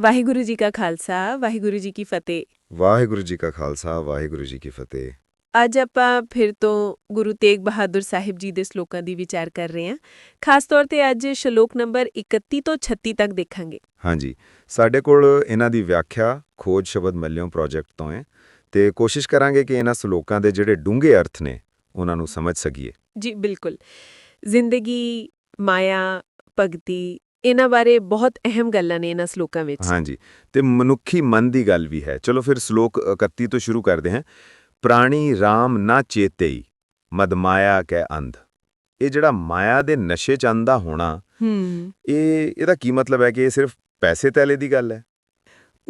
ਵਾਹਿਗੁਰੂ ਜੀ ਕਾ ਖਾਲਸਾ ਵਾਹਿਗੁਰੂ ਜੀ ਕੀ ਫਤਿਹ। ਵਾਹਿਗੁਰੂ ਜੀ ਕਾ ਖਾਲਸਾ ਵਾਹਿਗੁਰੂ ਜੀ ਕੀ ਫਤਿਹ। ਅੱਜ ਆਪਾਂ ਫਿਰ ਤੋਂ ਗੁਰੂ ਤੇਗ ਬਹਾਦਰ ਸਾਹਿਬ ਜੀ ਦੇ ਸ਼ਲੋਕਾਂ ਦੀ ਵਿਚਾਰ ਕਰ ਰਹੇ ਹਾਂ। ਖਾਸ ਤੌਰ ਤੇ ਅੱਜ ਸ਼ਲੋਕ ਨੰਬਰ 31 ਤੋਂ 36 ਤੱਕ ਦੇਖਾਂਗੇ। ਹਾਂਜੀ ਸਾਡੇ ਕੋਲ ਇਹਨਾਂ ਦੀ ਵਿਆਖਿਆ ਖੋਜ ਸ਼ਬਦ ਮੱਲਿਓਂ ਪ੍ਰੋਜੈਕਟ ਤੋਂ ਹੈ। ਤੇ ਕੋਸ਼ਿਸ਼ ਕਰਾਂਗੇ ਕਿ ਇਹਨਾਂ ਸ਼ਲੋਕਾਂ ਦੇ ਜਿਹੜੇ ਡੂੰਘੇ ਅਰਥ ਨੇ ਉਹਨਾਂ ਨੂੰ ਸਮਝ ਸਕੀਏ। ਜੀ ਬਿਲਕੁਲ। ਜ਼ਿੰਦਗੀ ਮਾਇਆ ਭਗਤੀ ਇਹਨਾਂ ਬਾਰੇ ਬਹੁਤ ਅਹਿਮ ਗੱਲਾਂ ਨੇ ਇਹਨਾਂ ਸ਼ਲੋਕਾਂ ਵਿੱਚ। ਹਾਂਜੀ ਤੇ ਮਨੁੱਖੀ ਮਨ ਦੀ ਗੱਲ ਵੀ ਹੈ। ਚਲੋ ਫਿਰ ਸ਼ਲੋਕ 31 ਤੋਂ ਸ਼ੁਰੂ ਕਰਦੇ ਹਾਂ। ਪ੍ਰਾਣੀ RAM ਨਾ ਚੇਤੇਈ ਮਦ ਮਾਇਆ ਕੈ ਅੰਧ। ਇਹ ਜਿਹੜਾ ਮਾਇਆ ਦੇ ਨਸ਼ੇ ਚ ਅੰਧਾ ਹੋਣਾ ਹੂੰ। ਇਹ ਇਹਦਾ ਕੀ ਮਤਲਬ ਹੈ ਕਿ ਇਹ ਸਿਰਫ ਪੈਸੇ ਤੈਲੇ ਦੀ ਗੱਲ ਹੈ?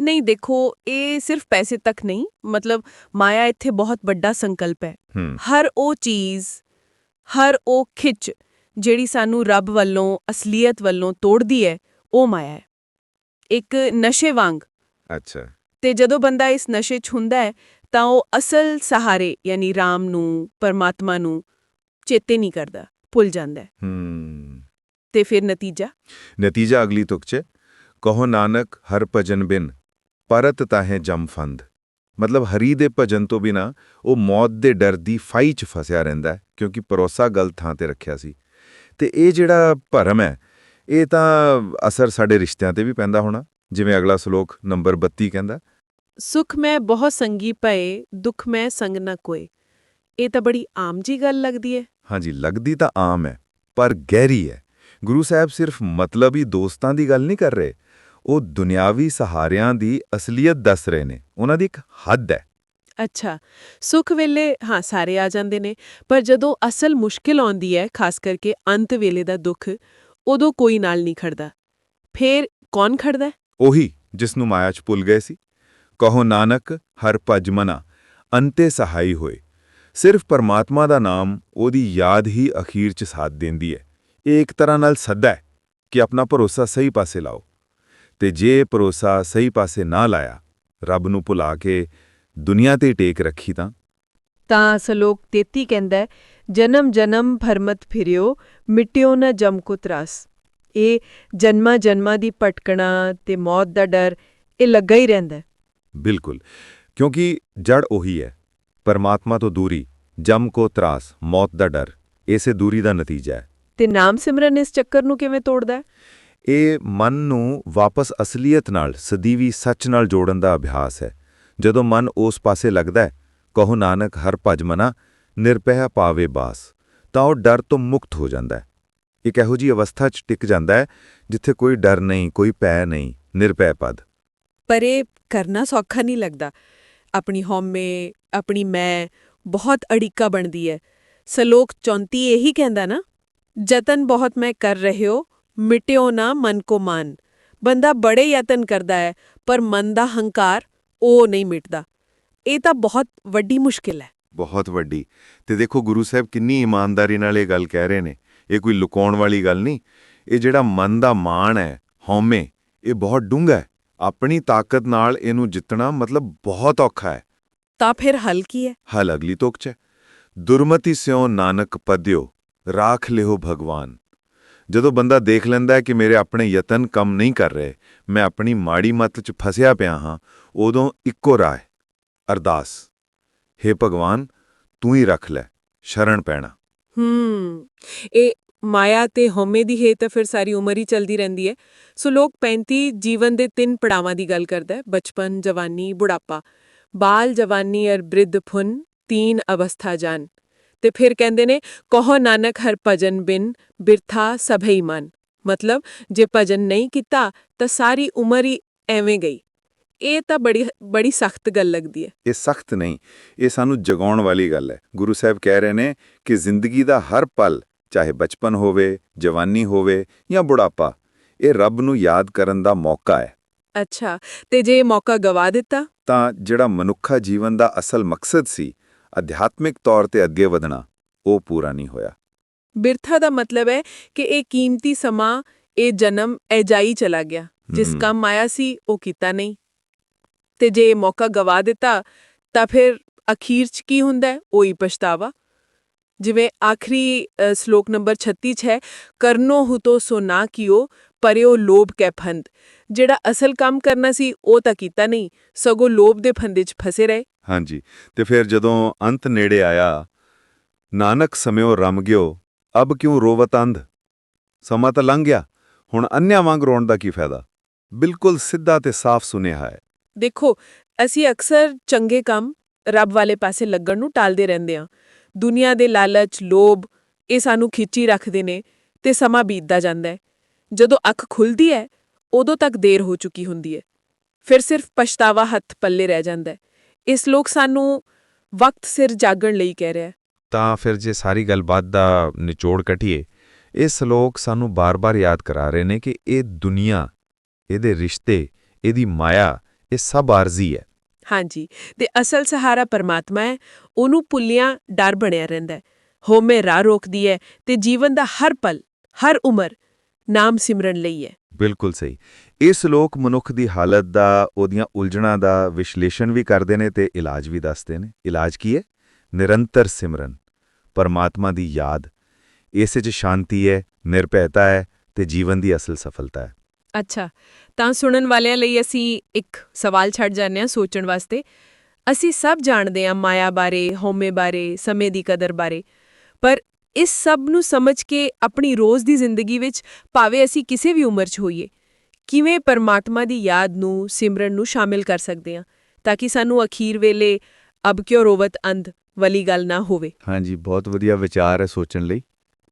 ਨਹੀਂ ਦੇਖੋ ਇਹ ਸਿਰਫ ਪੈਸੇ ਤੱਕ ਨਹੀਂ ਮਤਲਬ ਮਾਇਆ ਇੱਥੇ ਬਹੁਤ ਵੱਡਾ ਸੰਕਲਪ ਹੂੰ। ਹਰ ਉਹ ਚੀਜ਼ ਹਰ ਉਹ ਖਿੱਚ ਜਿਹੜੀ ਸਾਨੂੰ ਰੱਬ ਵੱਲੋਂ ਅਸਲੀਅਤ ਵੱਲੋਂ ਤੋੜਦੀ ਹੈ ਉਹ ਮਾਇਆ ਹੈ। ਇੱਕ ਨਸ਼ੇ ਵਾਂਗ। ਅੱਛਾ। ਤੇ ਜਦੋਂ ਬੰਦਾ ਇਸ ਨਸ਼ੇ 'ਚ ਹੁੰਦਾ ਹੈ ਤਾਂ ਉਹ ਅਸਲ ਸਹਾਰੇ ਯਾਨੀ ਰਾਮ ਨੂੰ ਪਰਮਾਤਮਾ ਨੂੰ ਚੇਤੇ ਨਹੀਂ ਕਰਦਾ ਭੁੱਲ ਜਾਂਦਾ ਹੈ। ਹੂੰ। ਤੇ ਫਿਰ ਨਤੀਜਾ? ਨਤੀਜਾ ਅਗਲੀ ਤੁਕ ਚ ਕਹੋ ਨਾਨਕ ਹਰ ਭਜਨ ਬਿਨ ਪਰਤ ਤਾਹੇ ਜਮ ਫੰਦ। ਮਤਲਬ ਹਰੀ ਦੇ ਭਜਨ ਤੋਂ ਬਿਨਾ ਉਹ ਮੌਤ ਦੇ ਡਰ ਦੀ ਫਾਈ ਚ ਫਸਿਆ ਰਹਿੰਦਾ ਕਿਉਂਕਿ ਭਰੋਸਾ ਗਲਤ ਥਾਂ ਤੇ ਰੱਖਿਆ ਸੀ। ਤੇ ਇਹ ਜਿਹੜਾ ਭਰਮ ਹੈ ਇਹ ਤਾਂ ਅਸਰ ਸਾਡੇ ਰਿਸ਼ਤਿਆਂ ਤੇ ਵੀ ਪੈਂਦਾ ਹੋਣਾ ਜਿਵੇਂ ਅਗਲਾ ਸ਼ਲੋਕ ਨੰਬਰ 32 ਕਹਿੰਦਾ। ਸੁਖ ਮੈਂ ਬਹੁਤ ਸੰਗੀ ਪਏ ਦੁੱਖ ਮੈਂ ਸੰਗ ਨਾ ਕੋਏ। ਇਹ ਤਾਂ ਬੜੀ ਆਮ ਜੀ ਗੱਲ ਲੱਗਦੀ ਹੈ। ਹਾਂਜੀ ਲੱਗਦੀ ਤਾਂ ਆਮ ਹੈ ਪਰ ਗਹਿਰੀ ਹੈ। ਗੁਰੂ ਸਾਹਿਬ ਸਿਰਫ ਮਤਲਬੀ ਦੋਸਤਾਂ ਦੀ ਗੱਲ ਨਹੀਂ ਕਰ ਰਹੇ ਉਹ ਦੁਨਿਆਵੀ ਸਹਾਰਿਆਂ ਦੀ ਅਸਲੀਅਤ ਦੱਸ ਰਹੇ ਨੇ ਉਹਨਾਂ ਦੀ ਇੱਕ ਹੱਦ ਹੈ। ਅੱਛਾ, ਸੁੱਖ ਵੇਲੇ, ਹਾਂ, ਸਾਰੇ ਆ ਜਾਂਦੇ ਨੇ, ਪਰ ਜਦੋਂ ਅਸਲ ਮੁਸ਼ਕਿਲ ਆਉਂਦੀ ਹੈ, ਖਾਸ ਕਰਕੇ ਅੰਤ ਵੇਲੇ ਦਾ ਦੁੱਖ, ਉਦੋਂ ਕੋਈ ਨਾਲ ਨਹੀਂ ਖੜਦਾ। ਫੇਰ ਕੌਣ ਖੜਦਾ? ਉਹੀ ਜਿਸ ਨੂੰ ਮਾਇਆ 'ਚ ਭੁੱਲ ਗਏ ਸੀ। ਕਹੋ ਨਾਨਕ, ਹਰ ਭਜ ਮਨਾ, ਅੰਤੇ ਸਹਾਈ ਹੋਏ। ਸਿਰਫ ਪਰਮਾਤਮਾ ਦਾ ਨਾਮ ਉਹਦੀ ਯਾਦ ਹੀ ਅਖੀਰ 'ਚ ਸਾਥ ਦਿੰਦੀ ਹੈ। ਇਹ ਇੱਕ ਤਰ੍ਹਾਂ ਨਾਲ ਸੱਦਾ ਹੈ ਕਿ ਆਪਣਾ ਭਰੋਸਾ ਸਹੀ ਪਾਸੇ ਲਾਓ। ਤੇ ਜੇ ਭਰੋਸਾ ਸਹੀ ਪਾਸੇ ਨਾ ਲਾਇਆ, ਰੱਬ ਨੂੰ ਭੁਲਾ ਕੇ ਦੁਨੀਆ ਤੇ ਟੇਕ ਰੱਖੀ ਤਾਂ ਤਾਂ ਸਲੋਕ 33 ਕਹਿੰਦਾ ਜਨਮ ਜਨਮ ਭਰਮਤ ਫਿਰਿਓ ਮਿਟਿਓ ਨ ਜਮ ਕੋ ਤਰਾਸ ਇਹ ਜਨਮਾਂ ਜਨਮਾਂ ਦੀ ਭਟਕਣਾ ਤੇ ਮੌਤ ਦਾ ਡਰ ਇਹ ਲੱਗਾ ਹੀ ਰਹਿੰਦਾ। ਬਿਲਕੁਲ ਕਿਉਂਕਿ ਜੜ ਉਹੀ ਹੈ ਪਰਮਾਤਮਾ ਤੋਂ ਦੂਰੀ ਜਮ ਕੋ ਤਰਾਸ ਮੌਤ ਦਾ ਡਰ ਇਸੇ ਦੂਰੀ ਦਾ ਨਤੀਜਾ ਹੈ ਤੇ ਨਾਮ ਸਿਮਰਨ ਇਸ ਚੱਕਰ ਨੂੰ ਕਿਵੇਂ ਤੋੜਦਾ? ਇਹ ਮਨ ਨੂੰ ਵਾਪਸ ਅਸਲੀਅਤ ਨਾਲ ਸਦੀਵੀ ਸੱਚ ਨਾਲ ਜੋੜਨ ਦਾ ਅਭਿਆਸ ਹੈ ਜਦੋਂ ਮਨ ਉਸ ਪਾਸੇ ਲੱਗਦਾ ਹੈ, ਕਹੋ ਨਾਨਕ, ਹਰ ਭਜ ਮਨਾ ਨਿਰਪਹਿ ਪਾਵੇ ਬਾਸ। ਤਾਂ ਉਹ ਡਰ ਤੋਂ ਮੁਕਤ ਹੋ ਜਾਂਦਾ ਹੈ। ਇੱਕ ਇਹੋ ਜੀ ਅਵਸਥਾ 'ਚ ਟਿਕ ਜਾਂਦਾ ਹੈ, ਜਿੱਥੇ ਕੋਈ ਡਰ ਨਹੀਂ, ਕੋਈ ਪੈ ਨਹੀਂ, ਨਿਰਭੈ ਪਦ। ਪਰ ਇਹ ਕਰਨਾ ਸੌਖਾ ਨਹੀਂ ਲੱਗਦਾ। ਆਪਣੀ ਹਉਮੈ, ਆਪਣੀ ਮੈਂ ਬਹੁਤ ਅੜਿੱਕਾ ਬਣਦੀ ਹੈ। ਸਲੋਕ 34 ਇਹੀ ਕਹਿੰਦਾ ਨਾ ਯਤਨ ਬਹੁਤ ਮੈਂ ਕਰ ਰਹਿਓ, ਮਿਟਿਓ ਨਾ ਮਨ ਕੋ ਮਾਨ। ਬੰਦਾ ਬੜੇ ਯਤਨ ਕਰਦਾ ਹੈ, ਪਰ ਮਨ ਦਾ ਹੰਕਾਰ ਉਹ ਨਹੀਂ ਮਿਟਦਾ। ਇਹ ਤਾਂ ਬਹੁਤ ਵੱਡੀ ਮੁਸ਼ਕਿਲ ਹੈ। ਬਹੁਤ ਵੱਡੀ। ਤੇ ਦੇਖੋ ਗੁਰੂ ਸਾਹਿਬ ਕਿੰਨੀ ਇਮਾਨਦਾਰੀ ਨਾਲ ਇਹ ਗੱਲ ਕਹਿ ਰਹੇ ਨੇ। ਇਹ ਕੋਈ ਲੁਕਾਉਣ ਵਾਲੀ ਗੱਲ ਨਹੀਂ। ਇਹ ਜਿਹੜਾ ਮਨ ਦਾ ਮਾਣ ਹੈ ਹਉਮੈ ਇਹ ਬਹੁਤ ਡੂੰਘਾ ਹੈ। ਆਪਣੀ ਤਾਕਤ ਨਾਲ ਇਹਨੂੰ ਜਿੱਤਣਾ ਮਤਲਬ ਬਹੁਤ ਔਖਾ ਹੈ। ਤਾਂ ਫਿਰ ਹੱਲ ਕੀ ਹੈ? ਹਲ ਅਗਲੀ ਤੋਕ ਚ। ਦੁਰਮਤੀ ਸਿਓ ਨਾਨਕ ਪਦਿਓ ਰਾਖ ਲਿਓ ਭਗਵਾਨ। ਜਦੋਂ ਬੰਦਾ ਦੇਖ ਲੈਂਦਾ ਹੈ ਕਿ ਮੇਰੇ ਆਪਣੇ ਯਤਨ ਕੰਮ ਨਹੀਂ ਕਰ ਰਹੇ, ਮੈਂ ਆਪਣੀ ਮਾੜੀ ਮੱਤ 'ਚ ਫਸਿਆ ਪਿਆ ਹਾਂ, ਉਦੋਂ ਇੱਕੋ ਰਾਹ ਹੈ, ਅਰਦਾਸ। हे ਭਗਵਾਨ, ਤੂੰ ਹੀ ਰੱਖ ਲੈ, ਸ਼ਰਨ ਪੈਣਾ। ਹੂੰ, ਇਹ ਮਾਇਆ ਤੇ ਹਉਮੈ ਦੀ ਹੈ ਤਾਂ ਫਿਰ ਸਾਰੀ ਉਮਰ ਹੀ ਚਲਦੀ ਰਹਿੰਦੀ ਹੈ। ਸੋ ਲੋਕ 35 ਜੀਵਨ ਦੇ ਤਿੰਨ ਪੜਾਵਾਂ ਦੀ ਗੱਲ ਕਰਦਾ ਬਚਪਨ, ਜਵਾਨੀ, ਬੁਢਾਪਾ। ਬਾਲ, ਜਵਾਨੀ ਅਰ ਬ੍ਰਿਧ, ਫੁਨ, ਤੀਨ ਅਵਸਥਾ ਜਾਨ। ਤੇ ਫਿਰ ਕਹਿੰਦੇ ਨੇ ਕਹੋ ਨਾਨਕ ਹਰ ਭਜਨ ਬਿਨ ਬਿਰਥਾ ਸਭਈ ਮਨ। ਮਤਲਬ ਜੇ ਭਜਨ ਨਹੀਂ ਕੀਤਾ ਤਾਂ ਸਾਰੀ ਉਮਰ ਹੀ ਐਵੇਂ ਗਈ। ਇਹ ਤਾਂ ਬੜੀ ਬੜੀ ਸਖਤ ਗੱਲ ਲੱਗਦੀ ਹੈ। ਇਹ ਸਖਤ ਨਹੀਂ ਇਹ ਸਾਨੂੰ ਜਗਾਉਣ ਵਾਲੀ ਗੱਲ ਹੈ। ਗੁਰੂ ਸਾਹਿਬ ਕਹਿ ਰਹੇ ਨੇ ਕਿ ਜ਼ਿੰਦਗੀ ਦਾ ਹਰ ਪਲ ਚਾਹੇ ਬਚਪਨ ਹੋਵੇ ਜਵਾਨੀ ਹੋਵੇ ਜਾਂ ਬੁਢਾਪਾ ਇਹ ਰੱਬ ਨੂੰ ਯਾਦ ਕਰਨ ਦਾ ਮੌਕਾ ਹੈ। ਅੱਛਾ ਤੇ ਜੇ ਇਹ ਮੌਕਾ ਗਵਾ ਦਿੱਤਾ? ਤਾਂ ਜਿਹੜਾ ਮਨੁੱਖਾ ਜੀਵਨ ਦਾ ਅਸਲ ਮਕਸਦ ਸੀ ਅਧਿਆਤਮਿਕ ਤੌਰ ਤੇ ਅੱਗੇ ਵਧਣਾ ਉਹ ਪੂਰਾ ਨਹੀਂ ਹੋਇਆ। ਬਿਰਥਾ ਦਾ ਮਤਲਬ ਹੈ ਕਿ ਇਹ ਕੀਮਤੀ ਸਮਾਂ ਇਹ ਜਨਮ ਐਜਾਈ ਚਲਾ ਗਿਆ। ਜਿਸ। ਕੰਮ ਆਇਆ ਸੀ ਉਹ ਕੀਤਾ ਨਹੀਂ। ਤੇ ਜੇ ਇਹ ਮੌਕਾ ਗਵਾ ਦਿੱਤਾ ਤਾਂ ਫਿਰ ਅਖੀਰ 'ਚ ਕੀ ਹੁੰਦਾ ਹੈ? ਉਹੀ ਪਛਤਾਵਾ। ਜਿਵੇਂ ਆਖਰੀ ਸ਼ਲੋਕ ਨੰਬਰ 36 'ਚ ਹੈ ਕਰਨੋ ਹੁਤੋ ਸੋ ਨਾ ਕੀਓ ਪਰਿਓ ਲੋਭ ਕੈ ਫੰਦ। ਜਿਹੜਾ ਅਸਲ ਕੰਮ ਕਰਨਾ ਸੀ ਉਹ ਤਾਂ ਕੀਤਾ ਨਹੀਂ ਸਗੋਂ ਲੋਭ ਦੇ ਫੰਦੇ 'ਚ ਫਸੇ ਰਹੇ। ਹਾਂਜੀ ਤੇ ਫਿਰ ਜਦੋਂ ਅੰਤ ਨੇੜੇ ਆਇਆ ਨਾਨਕ ਸਮਿਓ ਰਮ ਗਿਓ ਅਬ ਕਿਉਂ ਰੋਵਤ ਅੰਧ? ਸਮਾਂ ਤਾਂ ਲੰਘ ਗਿਆ ਹੁਣ ਅੰਨਿਆਂ ਵਾਂਗ ਰੋਣ ਦਾ ਕੀ ਫਾਇਦਾ? ਬਿਲਕੁਲ ਸਿੱਧਾ ਤੇ ਸਾਫ਼ ਸੁਨੇਹਾ ਹੈ। ਦੇਖੋ ਅਸੀਂ ਅਕਸਰ ਚੰਗੇ ਕੰਮ ਰੱਬ ਵਾਲੇ ਪਾਸੇ ਲੱਗਣ ਨੂੰ ਟਾਲਦੇ ਰਹਿੰਦੇ ਹਾਂ। ਦੁਨੀਆ ਦੇ ਲਾਲਚ ਲੋਭ ਇਹ ਸਾਨੂੰ ਖਿੱਚੀ ਰੱਖਦੇ ਨੇ ਤੇ ਸਮਾਂ ਬੀਤਦਾ ਜਾਂਦਾ ਹੈ। ਜਦੋਂ ਅੱਖ ਖੁੱਲਦੀ ਹੈ ਉਦੋਂ ਤੱਕ ਦੇਰ ਹੋ ਚੁੱਕੀ ਹੁੰਦੀ ਹੈ ਫਿਰ ਸਿਰਫ ਪਛਤਾਵਾ ਹੱਥ ਪੱਲੇ ਰਹਿ ਜਾਂਦਾ ਹੈ ਇਸ ਲੋਕ ਸਾਨੂੰ ਵਕਤ ਸਿਰ ਜਾਗਣ ਲਈ ਕਹਿ ਰਿਹਾ ਤਾਂ ਫਿਰ ਜੇ ਸਾਰੀ ਗੱਲਬਾਤ ਦਾ ਨਿਚੋੜ ਕਟੀਏ ਇਹ ਸ਼ਲੋਕ ਸਾਨੂੰ ਬਾਰ-ਬਾਰ ਯਾਦ ਕਰਾ ਰਹੇ ਨੇ ਕਿ ਇਹ ਦੁਨੀਆ ਇਹਦੇ ਰਿਸ਼ਤੇ ਇਹਦੀ ਮਾਇਆ ਇਹ ਸਭ ਆਰਜ਼ੀ ਹੈ ਹਾਂਜੀ ਤੇ ਅਸਲ ਸਹਾਰਾ ਪਰਮਾਤਮਾ ਹੈ ਉਹਨੂੰ ਪੁੱਲਿਆਂ ਡਰ ਬਣਿਆ ਰਹਿੰਦਾ ਹੈ ਹੋਮੇ ਰਾਹ ਰੋਕਦੀ ਹੈ ਤੇ ਜੀਵਨ ਦਾ ਹਰ ਪਲ ਹਰ ਉਮਰ ਨਾਮ ਸਿਮਰਨ ਲਈ ਹੈ। ਬਿਲਕੁਲ ਸਹੀ। ਇਹ ਸ਼ਲੋਕ ਮਨੁੱਖ ਦੀ ਹਾਲਤ ਦਾ ਉਹਦੀਆਂ ਉਲਝਣਾਂ ਦਾ ਵਿਸ਼ਲੇਸ਼ਣ ਵੀ ਕਰਦੇ ਨੇ ਤੇ ਇਲਾਜ ਵੀ ਦੱਸਦੇ ਨੇ। ਇਲਾਜ ਕੀ ਹੈ? ਨਿਰੰਤਰ ਸਿਮਰਨ। ਪਰਮਾਤਮਾ ਦੀ ਯਾਦ। ਇਸੇ 'ਚ ਸ਼ਾਂਤੀ ਹੈ ਨਿਰਭੈਤਾ ਹੈ ਤੇ ਜੀਵਨ ਦੀ ਅਸਲ ਸਫਲਤਾ ਹੈ। ਅੱਛਾ। ਤਾਂ ਸੁਣਨ ਵਾਲਿਆਂ ਲਈ ਅਸੀਂ ਇੱਕ ਸਵਾਲ ਛੱਡ ਜਾਂਦੇ ਹਾਂ ਸੋਚਣ ਵਾਸਤੇ। ਅਸੀਂ ਸਭ ਜਾਣਦੇ ਹਾਂ ਮਾਇਆ ਬਾਰੇ ਹਉਮੈ ਬਾਰੇ ਸਮੇਂ ਦੀ ਕਦਰ ਬਾਰੇ। ਪਰ ਇਸ ਸਭ ਨੂੰ ਸਮਝ ਕੇ ਆਪਣੀ ਰੋਜ਼ ਦੀ ਜ਼ਿੰਦਗੀ ਵਿੱਚ ਭਾਵੇਂ ਅਸੀਂ ਕਿਸੇ ਵੀ ਉਮਰ 'ਚ ਹੋਈਏ ਕਿਵੇਂ ਪਰਮਾਤਮਾ ਦੀ ਯਾਦ ਨੂੰ ਸਿਮਰਨ ਨੂੰ ਸ਼ਾਮਿਲ ਕਰ ਸਕਦੇ ਹਾਂ ਤਾਂ ਕਿ ਸਾਨੂੰ ਅਖੀਰ ਵੇਲੇ ਅਬ ਕਿਉਂ ਰੋਵਤ ਅੰਧ ਵਾਲੀ ਗੱਲ ਨਾ ਹੋਵੇ। ਹਾਂਜੀ ਬਹੁਤ ਵਧੀਆ ਵਿਚਾਰ ਹੈ ਸੋਚਣ ਲਈ।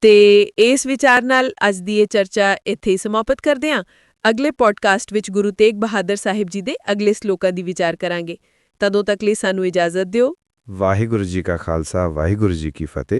ਤੇ ਇਸ ਵਿਚਾਰ ਨਾਲ ਅੱਜ ਦੀ ਇਹ ਚਰਚਾ ਇੱਥੇ ਹੀ ਸਮਾਪਤ ਕਰਦੇ ਹਾਂ। ਅਗਲੇ ਪੋਡਕਾਸਟ ਵਿੱਚ ਗੁਰੂ ਤੇਗ ਬਹਾਦਰ ਸਾਹਿਬ ਜੀ ਦੇ ਅਗਲੇ ਸ਼ਲੋਕਾਂ ਦੀ ਵਿਚਾਰ ਕਰਾਂਗੇ। ਤਦੋਂ ਤੱਕ ਲਈ ਸਾਨੂੰ ਇਜਾਜ਼ਤ ਦਿਓ। ਵਾਹਿਗੁਰੂ ਜੀ ਕਾ ਖਾਲਸਾ ਵਾਹਿਗੁਰੂ ਜੀ ਕੀ ਫਤਿਹ।